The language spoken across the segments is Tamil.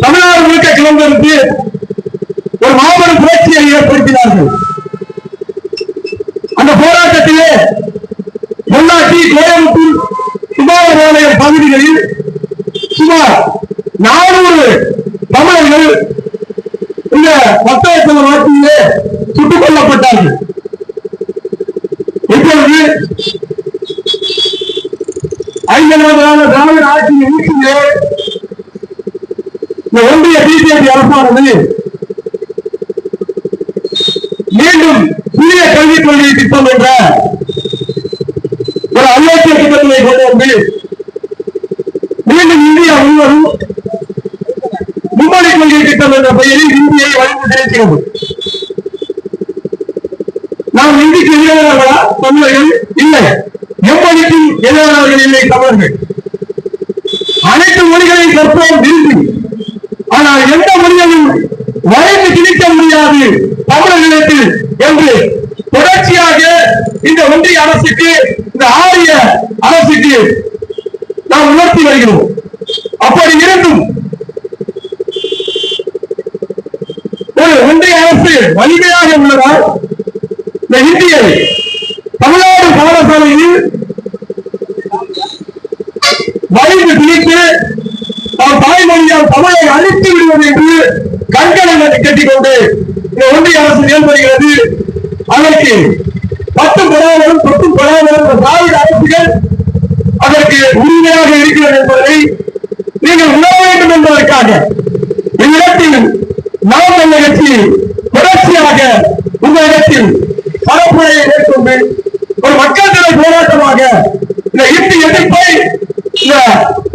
தமிழ்நாடு முழுக்க கிளம்பிருந்து ஒரு மாபெரும் புரட்சியை ஏற்படுத்தினார்கள். அந்த போராட்டத்திலே பொள்ளாச்சி கோயம்புத்தூர் சுமாரபாளையம் பகுதிகளில் சுமார் நானூறு தமிழர்கள் இந்த பிஜேபி அரசானது மீண்டும் புதிய கல்விக் கொள்கை திட்டம் என்ற ஒரு அயோக்கிய திட்டத்தை கொண்டு வந்து மீண்டும் இந்தியா முழுவதும் மும்மொழி கொள்கை திட்டம் என்ற பெயரில் இந்தியை வழிந்து செலுத்துகிறது நாம் இந்திக்கு எதிரானவர்களா தமிழர்கள் இல்லை. எம்மொழிக்கும் எதிரானவர்கள் இல்லை தமிழர்கள். அனைத்து மொழிகளையும் கற்போம் விரும்பி ஆனால் எந்த மொழியையும் வரைந்து திணிக்க முடியாது தமிழர்களிடத்தில் என்று தொடர்ச்சியாக இந்த ஒன்றிய அரசுக்கு இந்த ஆரிய அரசுக்கு நாம் உணர்த்தி வருகிறோம். அப்படி இருந்தும் ஒரு ஒன்றிய அரசு வலிமையாக உள்ளதால் இந்த இந்தியை தமிழ்நாடு பாடசாலையில் வலிந்து பிடித்து நாம் தாய்மொழியால் தமிழை அழித்து விடுவது என்று கண்களை கட்டிக்கொண்டு இந்த ஒன்றிய அரசு செயல்படுகிறது அதற்கு பத்து படாமலும் தொட்டு படாமலும் திராவிட அரசுகள் அதற்கு உரிமையாக இருக்கிறது என்பதை நீங்கள் உணர வேண்டும் என்பதற்காக இந்நிலத்தில் நாம் அந்த கட்சி தொடர்ச்சியாக உங்களிடத்தில் பரப்புரையை மேற்கொண்டு ஒரு மக்கள் நல போராட்டமாக இந்த இந்தி எதிர்ப்பை இந்த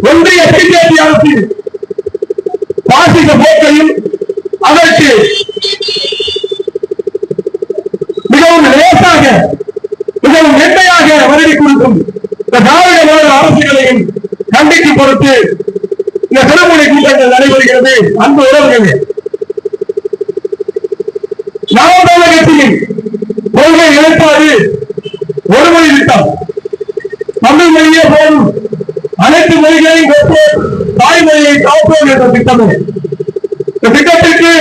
ஒன்றிய பிஜேபி அரசின் பாசிச போக்கையும் கண்டித்து பொறுத்து இந்த சிறப்புரை கூட்டங்கள் நடைபெறுகிறது. அன்பு உறவுகளே. நாம் கட்சியின் கொள்கை நிலைப்பாடு ஒரு மொழி திட்டம். தமிழ் மொழியே போதும். அனைத்து மொழிகளையும் கற்போம் தாய்மொழியை காப்போம் என்ற திட்டமே. இந்த திட்டத்திற்கு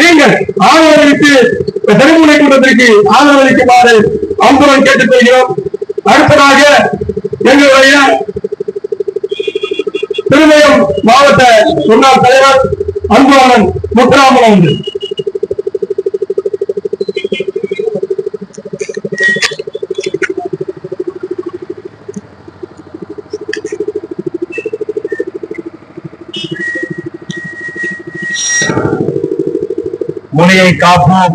நீங்கள் ஆதரவளித்து இந்த திருமுறை கூட்டத்திற்கு ஆதரவளிக்குமாறு அன்புடன் கேட்டுக்கொள்கிறோம். அடுத்ததாக எங்களுடைய திருமயம் மாவட்ட முன்னாள் தலைவர் அன்புராமன் முத்துராமன் மொழியை காப்போம்.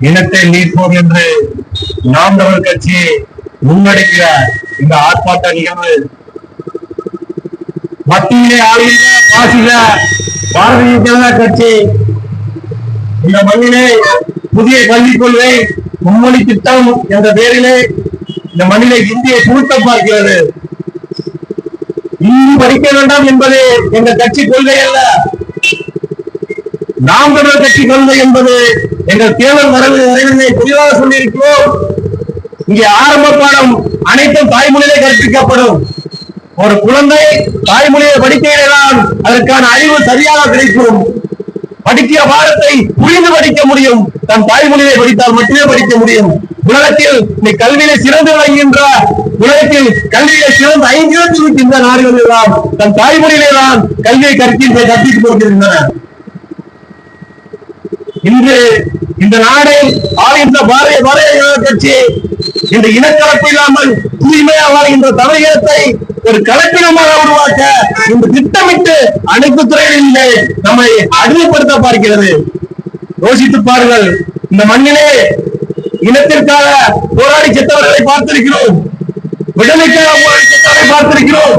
இனத்தை நீப்போம் என்று நாம் தமிழ் கட்சியை முன்னெடுக்கிற இந்த ஆர்ப்பாட்ட நிகழ்வு மத்தியிலே ஆளுகிற பாசிக பாரதிய ஜனதா கட்சி. இந்த மண்ணிலே புதிய கல்விக் கொள்கை மும்மொழி திட்டம் என்ற பெயரிலே இந்த மண்ணிலே இந்தியை புகுத்த பார்க்கிறது. இன்னும் படிக்க வேண்டாம் என்பது எங்க கட்சி கொள்கை அல்ல. நாம் தமிழர் கட்சி கொள்கை என்பது எங்கள் தேர்தல் வரவு நிறைவினை தெளிவாக சொல்லியிருக்கிறோம். இங்கே ஆரம்ப பாடம் அனைத்தும் தாய்மொழியிலே கற்பிக்கப்படும். ஒரு குழந்தை தாய்மொழியை படிக்கையில்தான் அதற்கான அறிவு சரியாக கிடைக்கும். படிக்கிற பாடத்தை புரிந்து படிக்க முடியும். தன் தாய்மொழியை படித்தால் மட்டுமே படிக்க முடியும். உலகத்தில் நீ கல்வியை சிறந்து விளங்குகின்ற உலகத்தில் கல்வியை சிறந்த ஐந்து இருக்கின்ற நாடுகள் எல்லாம் தன் தாய்மொழியிலே தான் கல்வியை கற்கின்ற கற்பித்துக் கொடுக்கின்றன. இன்று இந்த நாடை ஆளுகின்ற பாரதிய பாரதிய ஜனதா கட்சி இந்த இனக்கலப்பு இல்லாமல் தூய்மையாக வாழ்கின்ற தமிழகத்தை ஒரு கலப்பினமாக உருவாக்க இந்த திட்டமிட்டு அனைத்து துறைகளிலே நம்மை அடிமைப்படுத்த பார்க்கிறது. யோசித்து பாருங்கள் இந்த மண்ணிலே இனத்திற்காக போராடி செத்தவர்களை பார்த்திருக்கிறோம். விடுதலைக்காக போராடி செத்தவர்களை பார்த்திருக்கிறோம்.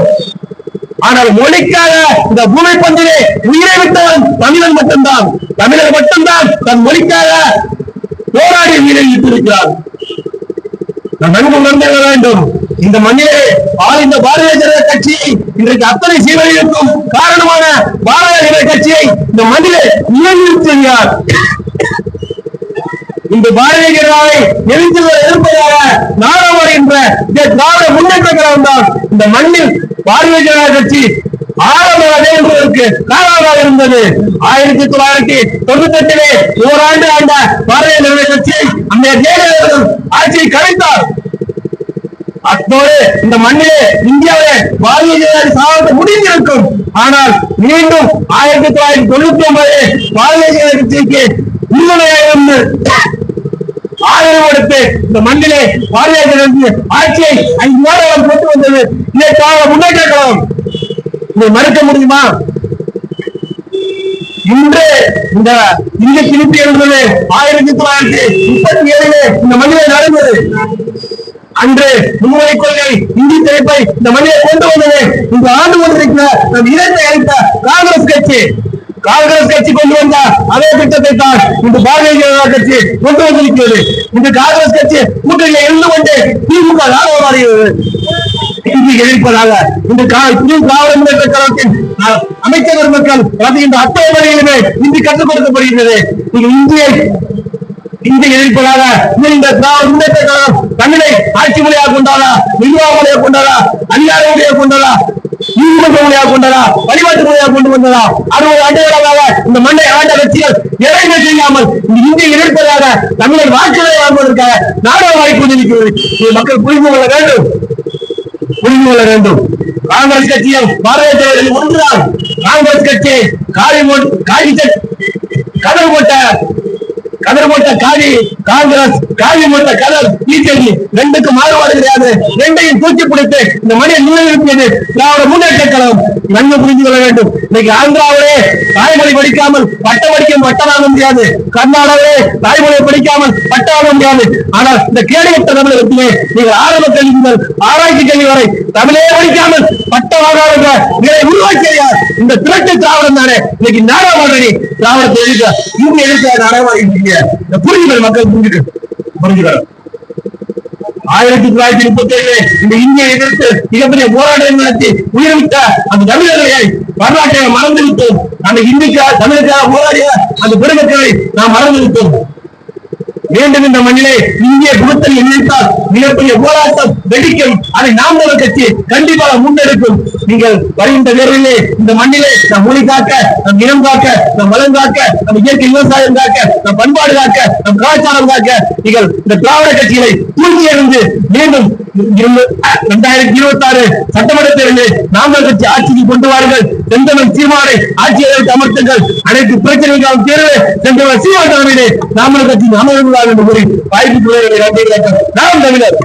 ஆனால் மொழிக்காக இந்த பூமி பந்திலே உயிரை விட்டவன் தமிழன் மட்டும்தான். தமிழர் மட்டும்தான் தன் மொழிக்காக போராடி உயிரை விட்டிருக்கிறார் நன்கு உணர்ந்து வேண்டும். இந்த மண்ணிலே ஆள் இந்த பாரதிய ஜனதா கட்சி இன்றைக்கு அத்தனை சீரழிவுக்கும் காரணமான பாரதிய ஜனதா கட்சியை இந்த மண்ணிலே நிலைநிறுத்தினார் இந்த பாரதிய ஜனதாவை எதிர்த்து எதிர்ப்பதாக நாடாளுமன்ற என்ற திராவிட முன்னேற்ற கழகம் தான் இந்த மண்ணில் பாரதிய ஜனதா கட்சி ஆரம்ப என்பதற்கு காரணமாக இருந்தது. ஆயிரத்தி தொள்ளாயிரத்தி தொண்ணூத்தி எட்டிலே ஓராண்டு ஆண்ட பாரதிய ஜனதா கட்சி அந்த ஜெயலலிதா ஆட்சியை கலைத்தார் அத்தோடு இந்த மண்ணிலே இந்தியாவிலே பாரதிய ஜனதா சாதனை முடிந்திருக்கும் ஆனால் மீண்டும் ஆயிரத்தி தொள்ளாயிரத்தி தொண்ணூத்தி ஒன்பது பாரதிய ஜனதா கட்சிக்கு உறுதுணையாக இருந்து ஆதரவு கொடுத்து இந்த மண்ணிலே பாரதிய ஜனதா ஆட்சியை ஐந்து வருடம் கொண்டு வந்தது இதற்காக முன்னேற்ற கழகம் இதை மறுக்க முடியுமா? இன்று இந்த இந்திய திருப்பி என்பது ஆயிரத்தி தொள்ளாயிரத்தி முப்பத்தி ஏழிலே இந்த மனிதன் நடந்தது. அன்று முன்முறை கொள்கை இந்தி திரைப்பை இந்த மண்ணிலே கொண்டு வந்தது. இந்த ஆண்டு கொண்டிருக்கிற நம் இடத்தை அளித்த காங்கிரஸ் கட்சி. காங்கிரஸ் கட்சி கொண்டு வந்த அதே திட்டத்தை தான் இந்த பாரதிய ஜனதா கட்சி கொண்டு வந்திருக்கிறது. இந்த காங்கிரஸ் கட்சி கூட்டணியில் இருந்து கொண்டு திமுக ஆதரவாகிறது இங்கு எதிர்ப்பதாக இந்த கா- திராவிட முன்னேற்ற கழகத்தின் அஹ், அமைச்சர் மக்கள் அது இந்த அத்தனை வழியிலுமே இந்தி கற்றுக் கொடுக்கப்படுகிறது நீங்க இந்தியை இந்தி எதிர்ப்பதாக இந்த திராவிட முன்னேற்ற கழகம் தமிழை ஆட்சி மொழியாக கொண்டாடா நிர்வாக மொழியாக கொண்டாடா அதிகார மொழியாக கொண்டாடா நீதிமன்ற மொழியாக கொண்டதா வழிபாட்டு மொழியாக கொண்டு வந்ததா? அறுபது ஆண்டுகளாக இந்த மண்ணை ஆண்ட கட்சிகள் எதையுமே செய்யாமல் இந்த இந்தியை எதிர்ப்பதாக தமிழர் வாக்குகளை வாழ்வதற்காக நாடக வாய்ப்பு கொண்டிருக்கிறது மக்கள் புரிந்து கொள்ள வேண்டும். புரிந்து கொள்ள வேண்டும். காங்கிரஸ் கட்சியும் பாரதிய ஜனதா ஒன்றுதான் காங்கிரஸ் கட்சி காலி காலி கதர் போட்ட கதர் போட்ட காலி காங்கிரஸ் காலி போட்ட கதர் பிஜேபி ரெண்டுக்கு மாறுபாடு கிடையாது. ரெண்டையும் தூக்கி பிடித்து இந்த மணியை நிலைநிறுத்தியது. திராவிட முன்னேற்ற கழகம். நன்கு புரிந்து கொள்ள வேண்டும். இன்னைக்கு ஆந்திராவிலே தாய்மொழி படிக்காமல் பட்டம் படிக்கும் பட்டம் வாங்க முடியாது. கர்நாடகாவிலே தாய்மொழியை படிக்காமல் பட்டம் வாங்க முடியாது. ஆனால் இந்த கேடுகட்ட தமிழகத்திலே நீங்கள் ஆரம்ப கல்வி முதல் ஆராய்ச்சி கல்வி வரை தமிழே படிக்காமல் பட்டம் வாங்காத நிலை உருவாக்கிய இந்த திரட்டு திராவிடம் தானே. இன்னைக்கு நாடகமாடி திராவிடத்தை எதிர்க்க இவங்க எதிர்க்க நாடகமாக இருக்கீங்க இந்த புரிஞ்சுக்கள் மக்கள் புரிஞ்சுக்க புரிஞ்சுக்கிறோம் ஆயிரத்தி தொள்ளாயிரத்தி முப்பத்தி ஏழு இந்த இந்தியை எதிர்த்து மிகப்பெரிய போராட்டம் நடத்தி உயிர்விட்ட அந்த தமிழர்களை வரலாற்றை மறந்து விட்டோம் அந்த இந்திக்கா தமிழுக்காக போராடிய அந்த பெருமக்களை நாம் மறந்து விட்டோம் மீண்டும் இந்த மண்ணிலே இந்திய குணத்தில் நினைத்தால் மிகப்பெரிய போராட்டம் வெடிக்கும். அதை நாம் தமிழர் கட்சி கண்டிப்பாக முன்னெடுக்கும். நீங்கள் வருகின்ற நேரிலே இந்த மண்ணிலே நம் மொழி காக்க நம் இனம் காக்க நம் வளம் காக்க நம் இயற்கை விவசாயம் காக்க நம் பண்பாடு காக்க நம் கலாச்சாரம் காக்க நீங்கள் இந்த திராவிட கட்சிகளை தூங்கி எழுந்து மீண்டும் இரண்டாயிரத்தி இருபத்தி ஆறு சட்டமன்ற தேர்தலில் நாமல் கட்சி ஆட்சிக்கு கொண்டு வாருங்கள். செந்தமன் சீமானை ஆட்சியாளருக்கு அமர்த்துங்கள். அனைத்து பிரச்சனைகளும் தீர்வு செந்தமிழ் சீமான் தலைமையிலே நாமல் கட்சி அமர்ந்தார் என்று கூறி வாய்ப்பு நாம் தமிழர்.